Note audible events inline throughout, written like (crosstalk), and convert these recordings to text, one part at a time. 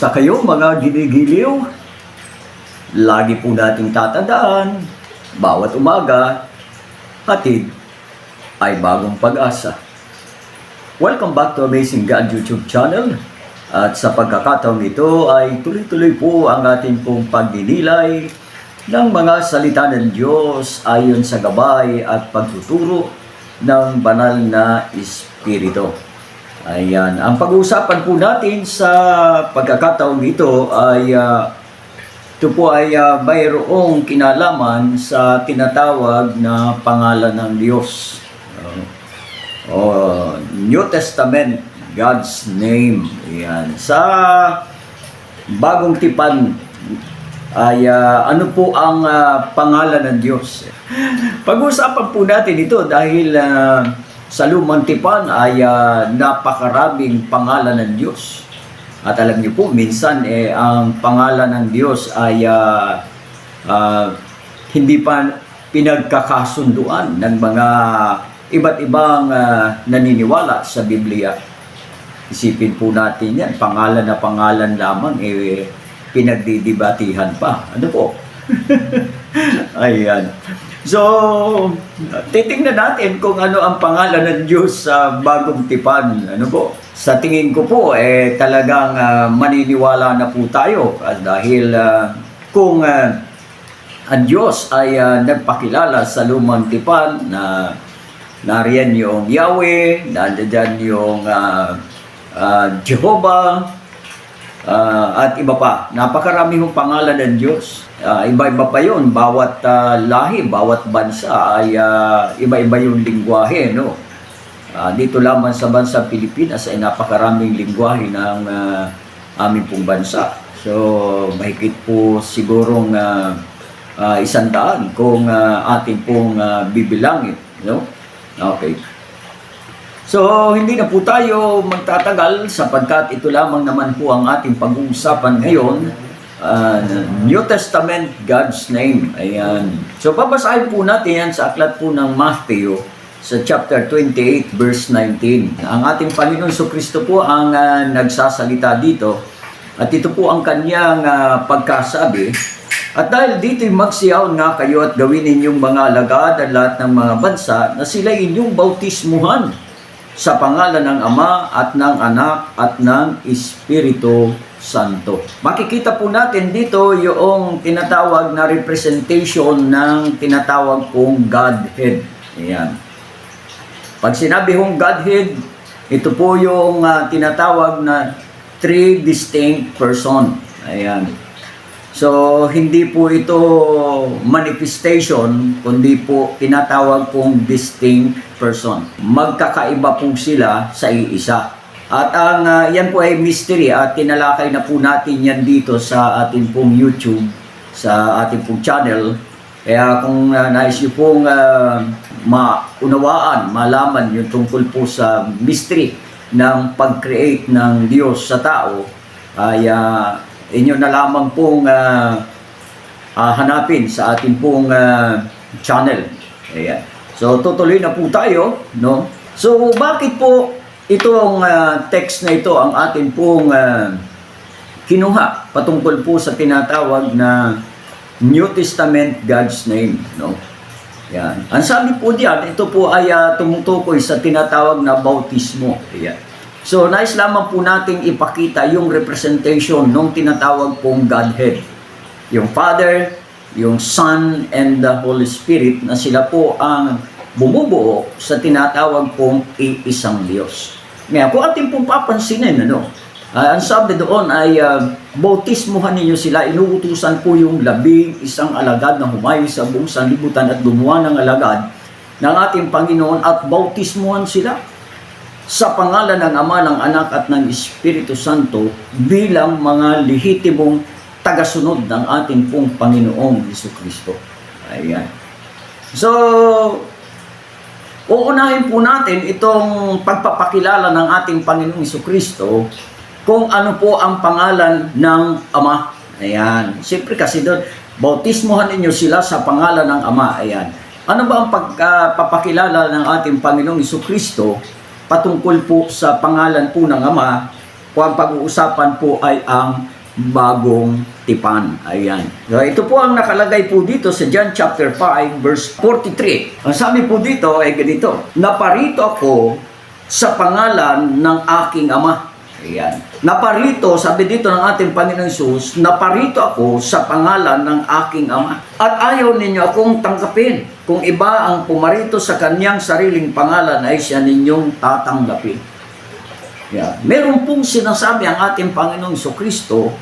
Kamusta kayo mga ginigiliw? Lagi po nating tatandaan, bawat umaga, hatid ay bagong pag-asa. Welcome back to Amazing God YouTube channel. At sa pagkakataon ito ay tuloy-tuloy po ang ating pong pagdinilay ng mga salita ng Diyos ayon sa gabay at pagtuturo ng banal na Espiritu. Ayan. Ang pag-uusapan po natin sa pagkakataon ito ay ah, ito po ay ah, mayroong kinalaman sa tinatawag na pangalan ng Diyos. Uh, oh, New Testament, God's name. Ayan. Sa bagong tipan ay ah, ano po ang ah, pangalan ng Diyos? (laughs) Pag-uusapan po natin ito dahil ah, sa lumang tipan ay ah, napakaraming pangalan ng Diyos. At alam niyo po, minsan eh, ang pangalan ng Diyos ay ah, ah, hindi pa pinagkakasunduan ng mga iba't ibang ah, naniniwala sa Biblia. Isipin po natin yan, pangalan na pangalan lamang, eh, pinagdidibatihan pa. Ano po? (laughs) Ayan. So, titingnan natin kung ano ang pangalan ng Diyos sa bagong tipan. Ano po? Sa tingin ko po, eh, talagang ah, maniniwala na po tayo. Ah, dahil ah, kung ah, ang Diyos ay ah, nagpakilala sa lumang tipan na nariyan yung Yahweh, nandiyan yung ah, ah, Jehovah, Ah, at iba pa. Napakarami hong pangalan ng Diyos. Ah, iba-iba pa yun. Bawat ah, lahi, bawat bansa ay ah, iba-iba yung lingwahe. No? Ah, dito lamang sa bansa Pilipinas ay napakaraming lingwahe ng ah, aming pong bansa. So, mahigit po sigurong uh, isang daan kung ah, ating pong ah, bibilangin. No? Okay. So, hindi na po tayo magtatagal sapagkat ito lamang naman po ang ating pag-uusapan ngayon. Uh, New Testament, God's Name. Ayan. So, babasahin po natin yan sa aklat po ng Matthew sa chapter 28, verse 19. Ang ating Panginoon so Kristo po ang ah, nagsasalita dito. At ito po ang kanyang ah, pagkasabi. At dahil dito'y magsiyaw nga kayo at gawin ninyong mga alagad at lahat ng mga bansa na sila inyong bautismuhan sa pangalan ng Ama at ng Anak at ng Espiritu Santo. Makikita po natin dito yung tinatawag na representation ng tinatawag pong Godhead. Ayan. Pag sinabi hong Godhead, ito po yung ah, tinatawag na three distinct person. Ayan. So, hindi po ito manifestation, kundi po tinatawag pong distinct person. Magkakaiba po sila sa iisa. At ang ah, yan po ay mystery at tinalakay na po natin yan dito sa ating pong YouTube, sa ating pong channel. Kaya kung uh, nais nyo pong ah, maunawaan, malaman yung tungkol po sa mystery ng pag-create ng Diyos sa tao, ay ah, inyo na lamang pong ah, ah, hanapin sa ating pong ah, channel. Ayan. So tutuloy na po tayo, no? So bakit po itong ah, text na ito ang ating pong ah, kinuha patungkol po sa tinatawag na New Testament God's name, no? Yan. Ang sabi po diyan, ito po ay ah, tumutukoy sa tinatawag na bautismo. Ayan. So, nais lamang po nating ipakita yung representation ng tinatawag pong Godhead. Yung Father, yung Son, and the Holy Spirit na sila po ang bumubuo sa tinatawag pong iisang Diyos. Ngayon, kung ating pong papansinin, ano, ah, ang sabi doon ay uh, bautismuhan ninyo sila, inuutusan po yung labing isang alagad na humayo sa buong sanlibutan at gumawa ng alagad ng ating Panginoon at bautismuhan sila sa pangalan ng Ama, ng Anak at ng Espiritu Santo bilang mga lehitimong tagasunod ng ating pong Panginoong Heso Kristo. Ayan. So, uunahin po natin itong pagpapakilala ng ating Panginoong Heso Kristo kung ano po ang pangalan ng Ama. Ayan. Siyempre kasi doon, bautismuhan ninyo sila sa pangalan ng Ama. Ayan. Ano ba ang pagpapakilala ng ating Panginoong Heso Kristo patungkol po sa pangalan po ng Ama kung ang pag-uusapan po ay ang bagong tipan. Ayan. So, ito po ang nakalagay po dito sa John chapter 5 verse 43. Ang sabi po dito ay ganito, Naparito ako sa pangalan ng aking ama. Ayan. Naparito, sabi dito ng ating Panginoon Isus, naparito ako sa pangalan ng aking ama. At ayaw ninyo akong tangkapin. Kung iba ang pumarito sa kanyang sariling pangalan ay siya ninyong tatanggapin. Yeah. Meron pong sinasabi ang ating Panginoong Kristo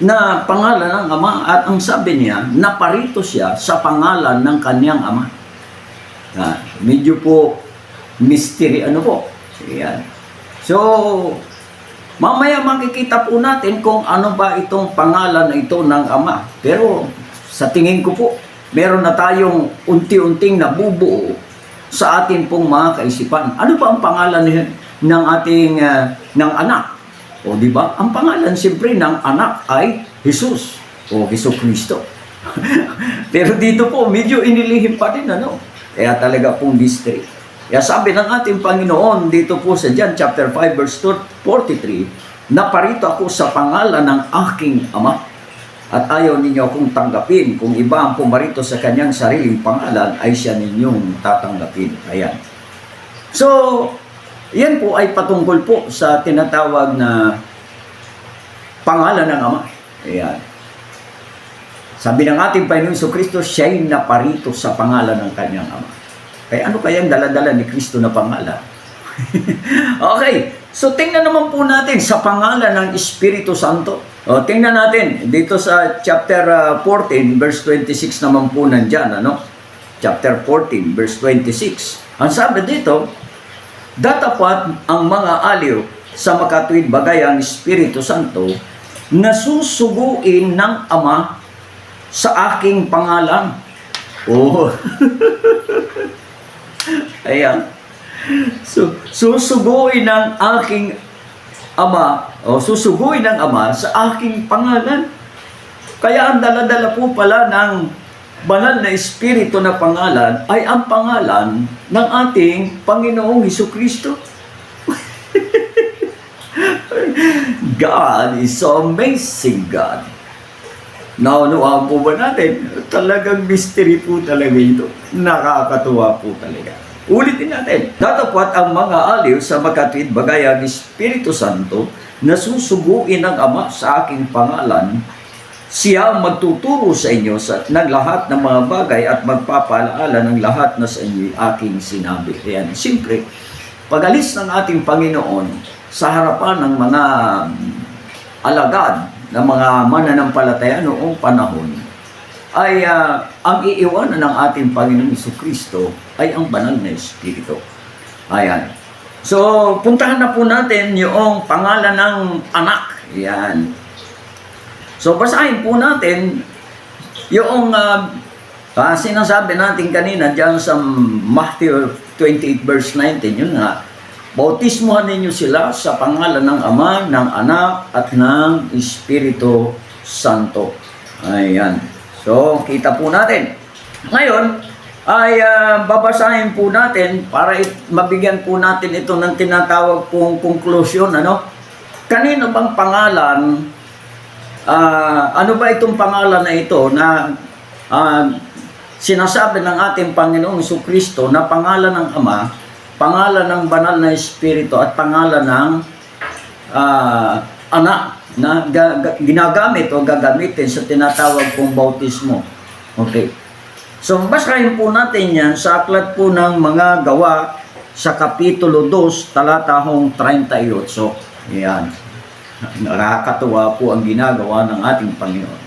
na pangalan ng Ama at ang sabi niya, naparito siya sa pangalan ng kanyang Ama. Yeah. Medyo po mystery ano po. Yan. So, mamaya makikita po natin kung ano ba itong pangalan na ito ng Ama. Pero sa tingin ko po, meron na tayong unti-unting nabubuo sa atin pong mga kaisipan. Ano ba ang pangalan ng ating ah, ng anak? O di ba? Ang pangalan siyempre ng anak ay Jesus o Heso Kristo. (laughs) Pero dito po medyo inilihim pa din ano. Kaya talaga pong mystery. Kaya sabi ng ating Panginoon dito po sa John chapter 5 verse 43, naparito ako sa pangalan ng aking ama at ayaw ninyo akong tanggapin. Kung iba ang pumarito sa kanyang sariling pangalan, ay siya ninyong tatanggapin. Ayan. So, yan po ay patungkol po sa tinatawag na pangalan ng Ama. Ayan. Sabi ng ating Panginoon Kristo, siya'y naparito sa pangalan ng kanyang Ama. Kaya ano kayang daladala ni Kristo na pangalan? (laughs) okay, so tingnan naman po natin sa pangalan ng Espiritu Santo. O, tingnan natin dito sa chapter uh, 14, verse 26 naman po nandyan, ano? Chapter 14, verse 26. Ang sabi dito, Datapat ang mga aliw sa makatuwid bagay ang Espiritu Santo na susuguin ng Ama sa aking pangalan. Oh. (laughs) Ayan. So, susuguin ng aking ama, o susuguin ng ama sa aking pangalan. Kaya ang daladala po pala ng banal na espiritu na pangalan ay ang pangalan ng ating Panginoong Heso Kristo. (laughs) God is so amazing God. Naunawaan po ba natin? Talagang mystery po talaga ito. Nakakatuwa po talaga. Ulitin natin. Datapat ang mga aliw sa magkatwid bagay ang Espiritu Santo na susuguin ng Ama sa aking pangalan siya ang magtuturo sa inyo sa, ng lahat ng mga bagay at magpapaalaala ng lahat na sa inyo aking sinabi. Ayan, siyempre, pag-alis ng ating Panginoon sa harapan ng mga alagad ng mga mananampalataya noong panahon, ay ah, ang iiwanan ng ating Panginoong Iso Kristo ay ang banal na Espiritu. Ayan. So, puntahan na po natin yung pangalan ng anak. Ayan. So basahin po natin yung uh, ah, sinasabi natin kanina diyan sa Matthew 28 verse 19 yun nga bautismuhan ninyo sila sa pangalan ng Ama, ng Anak at ng Espiritu Santo. Ayan. So, kita po natin. Ngayon, ay ah, babasahin po natin para it- mabigyan po natin ito ng tinatawag pong conclusion. Ano? Kanino bang pangalan Ah, ano ba itong pangalan na ito na ah, sinasabi ng ating Panginoong Kristo na pangalan ng Ama, pangalan ng banal na Espiritu at pangalan ng ah, anak na ga- ga- ginagamit o gagamitin sa tinatawag pong bautismo. Okay. So, basahin po natin yan sa aklat po ng mga gawa sa Kapitulo 2, talatahong 38. Yan. Nakakatuwa po ang ginagawa ng ating Panginoon.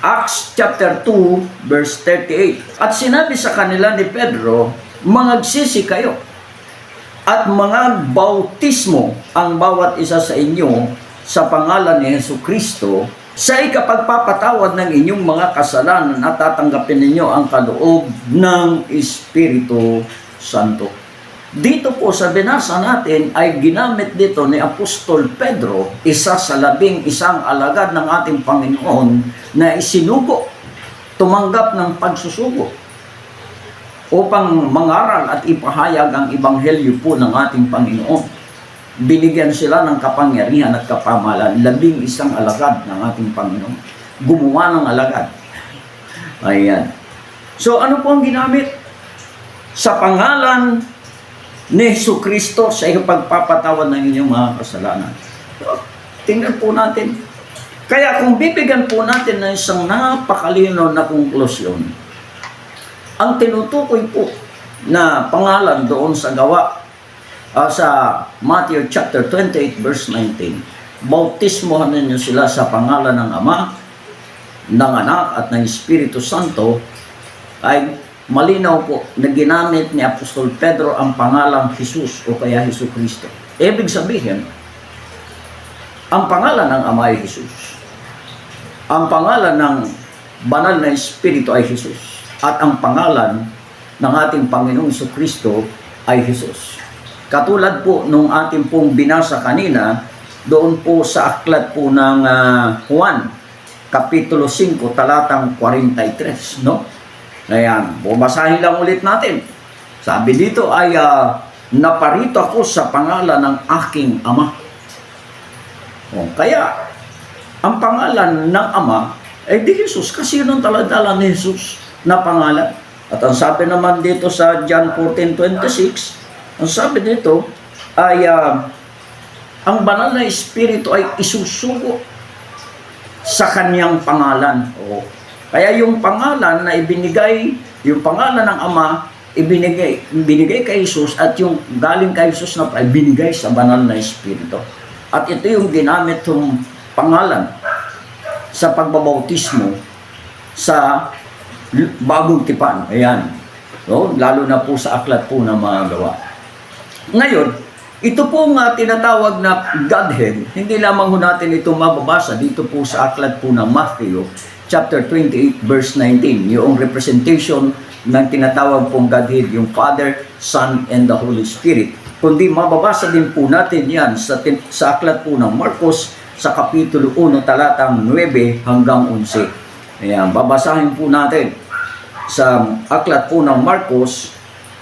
Acts chapter 2 verse 38. At sinabi sa kanila ni Pedro, mangagsisi kayo at mga bautismo ang bawat isa sa inyo sa pangalan ni Yesu Kristo sa ikapagpapatawad ng inyong mga kasalanan at tatanggapin ninyo ang kaloob ng Espiritu Santo. Dito po sa binasa natin ay ginamit dito ni Apostol Pedro, isa sa labing isang alagad ng ating Panginoon na isinugo, tumanggap ng pagsusugo upang mangaral at ipahayag ang ibanghelyo po ng ating Panginoon. Binigyan sila ng kapangyarihan at kapamahalan. Labing isang alagad ng ating Panginoon. Gumawa ng alagad. Ayan. So ano po ang ginamit? Sa pangalan ni Yesu Kristo sa ipagpapatawad ng inyong mga kasalanan. So, tingnan po natin. Kaya kung bibigyan po natin ng isang napakalino na konklusyon, ang tinutukoy po na pangalan doon sa gawa ah, sa Matthew chapter 28 verse 19, bautismohan ninyo sila sa pangalan ng Ama, ng Anak at ng Espiritu Santo ay malinaw po na ginamit ni Apostol Pedro ang pangalang Jesus o kaya Hesus Kristo. Ibig sabihin, ang pangalan ng Ama ay Jesus. Ang pangalan ng banal na Espiritu ay Jesus. At ang pangalan ng ating Panginoong Kristo ay Jesus. Katulad po nung ating pong binasa kanina, doon po sa aklat po ng ah, Juan, Kapitulo 5, talatang 43, no? Ayan, bumasahin lang ulit natin. Sabi dito ay, ah, naparito ako sa pangalan ng aking ama. O, kaya, ang pangalan ng ama ay di Jesus kasi yun ang taladala ni Jesus na pangalan. At ang sabi naman dito sa John 14.26, ang sabi dito ay ah, ang banal na espiritu ay isusugo sa kanyang pangalan. O, kaya yung pangalan na ibinigay, yung pangalan ng Ama, ibinigay, ibinigay kay Jesus at yung galing kay Jesus na ay binigay sa banal na Espiritu. At ito yung ginamit yung pangalan sa pagbabautismo sa bagong tipan. Ayan. So, lalo na po sa aklat po ng mga gawa. Ngayon, ito po nga tinatawag na Godhead, hindi lamang ho natin ito mababasa dito po sa aklat po ng Matthew, chapter 28, verse 19, yung representation ng tinatawag pong Godhead, yung Father, Son, and the Holy Spirit. Kundi mababasa din po natin yan sa, sa aklat po ng Marcos, sa Kapitulo 1, talatang 9 hanggang 11. Ayan, babasahin po natin sa aklat po ng Marcos,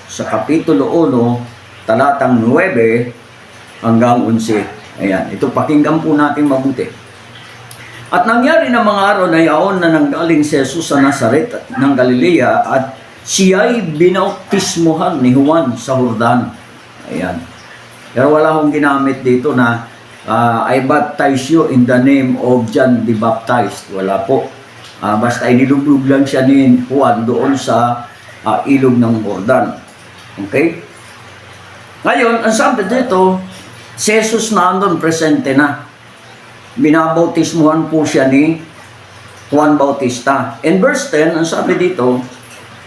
sa Kapitulo 1, talatang 9 hanggang 11. Ayan, ito pakinggan po natin mabuti. At nangyari ng mga araw na yaon na nanggaling si Jesus sa Nazaret ng Galilea at siya'y binautismohan ni Juan sa Jordan. Ayan. Pero wala akong ginamit dito na ah, I baptize you in the name of John the Baptist. Wala po. Ah, basta inilubog lang siya ni Juan doon sa ah, ilog ng Jordan. Okay? Ngayon, ang sabi dito, si Jesus na andun presente na. Binabautismuhan po siya ni Juan Bautista. In verse 10, ang sabi dito,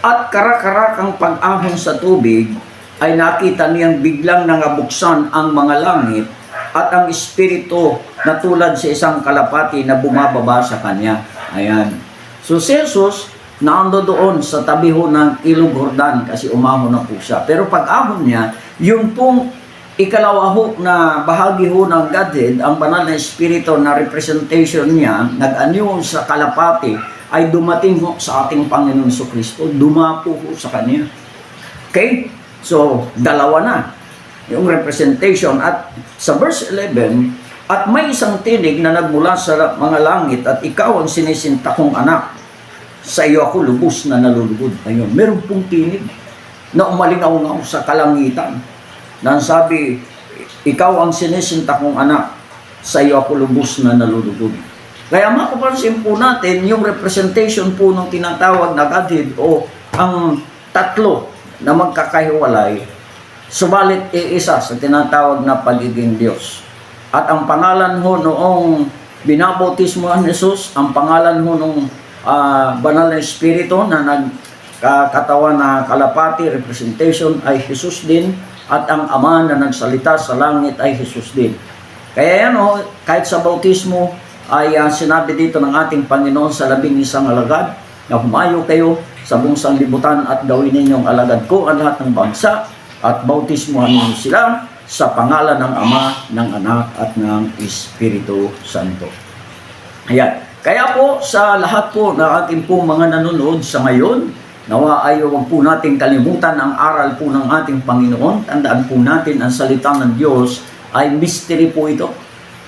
At karakarakang pag-ahon sa tubig, ay nakita niyang biglang nangabuksan ang mga langit at ang espiritu na tulad sa isang kalapati na bumababa sa kanya. Ayan. So si Jesus, naando doon sa tabi ho ng ilog Jordan kasi umahon na po siya. Pero pag ahon niya, yung pong ikalawa ho na bahagi ho ng Godhead, ang banal na espiritu na representation niya, nag-anyo sa kalapati, ay dumating ho sa ating Panginoon so Kristo, dumapo ho sa Kanya. Okay? So, dalawa na yung representation. At sa verse 11, at may isang tinig na nagmula sa mga langit at ikaw ang sinisinta kong anak. Sa iyo ako lubos na nalulugod. Ayun, meron pong tinig na umalingaw sa kalangitan. Na ang sabi, ikaw ang sinisinta kong anak. Sa iyo ako lubos na nalulugod. Kaya mapapansin po natin yung representation po ng tinatawag na Godhead o ang tatlo na magkakahiwalay, subalit iisa sa tinatawag na pagiging Diyos. At ang pangalan ho noong binabautismo ang Jesus, ang pangalan ho nung ah, banal na Espiritu na nagkakatawan na kalapati, representation ay Jesus din, at ang Ama na nagsalita sa langit ay Jesus din. Kaya yan ho, kahit sa bautismo, ay ah, sinabi dito ng ating Panginoon sa labing isang alagad na humayo kayo sa buong sanglibutan at gawin ninyong alagad ko ang lahat ng bansa at bautismohan ninyo sila sa pangalan ng Ama, ng Anak at ng Espiritu Santo. Ayan. Kaya po sa lahat po ng ating po mga nanonood sa ngayon, nawa ay huwag po natin kalimutan ang aral po ng ating Panginoon. Tandaan po natin ang salita ng Diyos ay mystery po ito.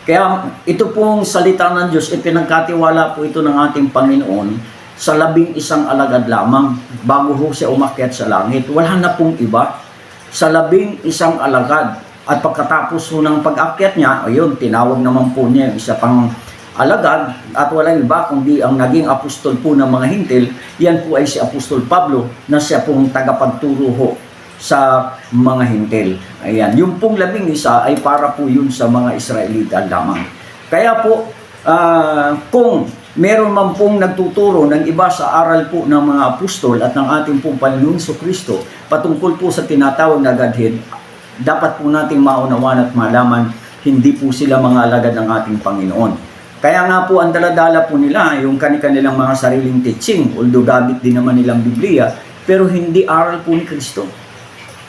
Kaya ito pong salita ng Diyos, ipinagkatiwala po ito ng ating Panginoon sa labing isang alagad lamang bago ho siya umakyat sa langit. Wala na pong iba sa labing isang alagad. At pagkatapos ho ng pag-akyat niya, ayun, tinawag naman po niya yung isa pang alagad at walang iba kundi ang naging apostol po ng mga hintil, yan po ay si Apostol Pablo na siya pong tagapagturo ho sa mga hintil. Ayan, yung pong labing isa ay para po yun sa mga Israelita lamang. Kaya po, ah, kung meron man pong nagtuturo ng iba sa aral po ng mga apostol at ng ating pong Panginoon so Kristo patungkol po sa tinatawag na Godhead, dapat po nating maunawan at malaman hindi po sila mga alagad ng ating Panginoon. Kaya nga po ang daladala po nila yung kanilang mga sariling teaching, although gamit din naman nilang Biblia, pero hindi aral po ni Kristo.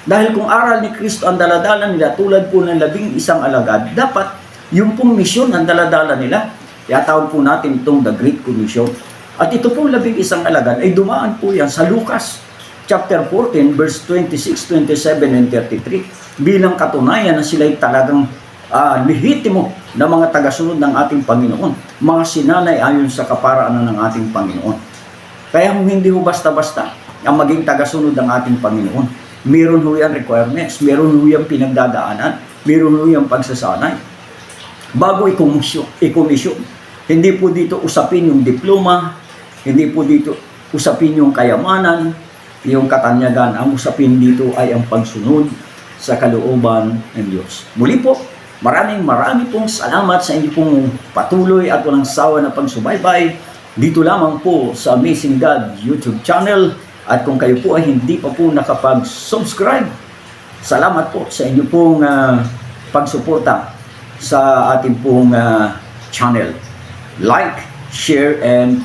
Dahil kung aral ni Kristo ang daladala nila tulad po ng labing isang alagad, dapat yung pong misyon ang daladala nila. Kaya tawag po natin itong The Great Commission. At ito pong labing isang alagad ay dumaan po yan sa Lucas chapter 14 verse 26, 27, and 33 bilang katunayan na sila'y talagang ah, lehitimo na mga tagasunod ng ating Panginoon. Mga sinanay ayon sa kaparaanan ng ating Panginoon. Kaya kung hindi ho basta-basta ang maging tagasunod ng ating Panginoon, meron ho yan requirements, meron ho yan pinagdadaanan, meron ho yan pagsasanay. Bago ikomisyon, ikomisyon, hindi po dito usapin yung diploma, hindi po dito usapin yung kayamanan, yung katanyagan. Ang usapin dito ay ang pagsunod sa kalooban ng Diyos. Muli po, maraming maraming pong salamat sa inyo pong patuloy at walang sawa na pagsubaybay dito lamang po sa Amazing God YouTube channel. At kung kayo po ay hindi pa po nakapag-subscribe, salamat po sa inyo pong ah, pagsuporta sa ating pong ah, channel. Like, share, and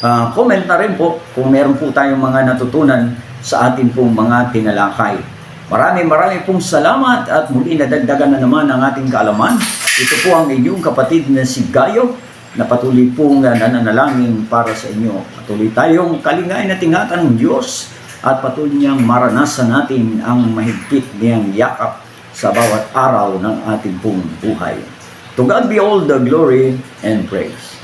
ah, comment na rin po kung meron po tayong mga natutunan sa ating pong mga tinalakay. Maraming maraming pong salamat at muli nadagdagan na naman ang ating kaalaman. Ito po ang inyong kapatid na si Gayo na patuloy pong ah, nananalangin para sa inyo. Patuloy tayong kalingay na tingatan ng Diyos at patuloy niyang maranasan natin ang mahigpit niyang yakap sa bawat araw ng ating pong buhay. To God be all the glory and praise.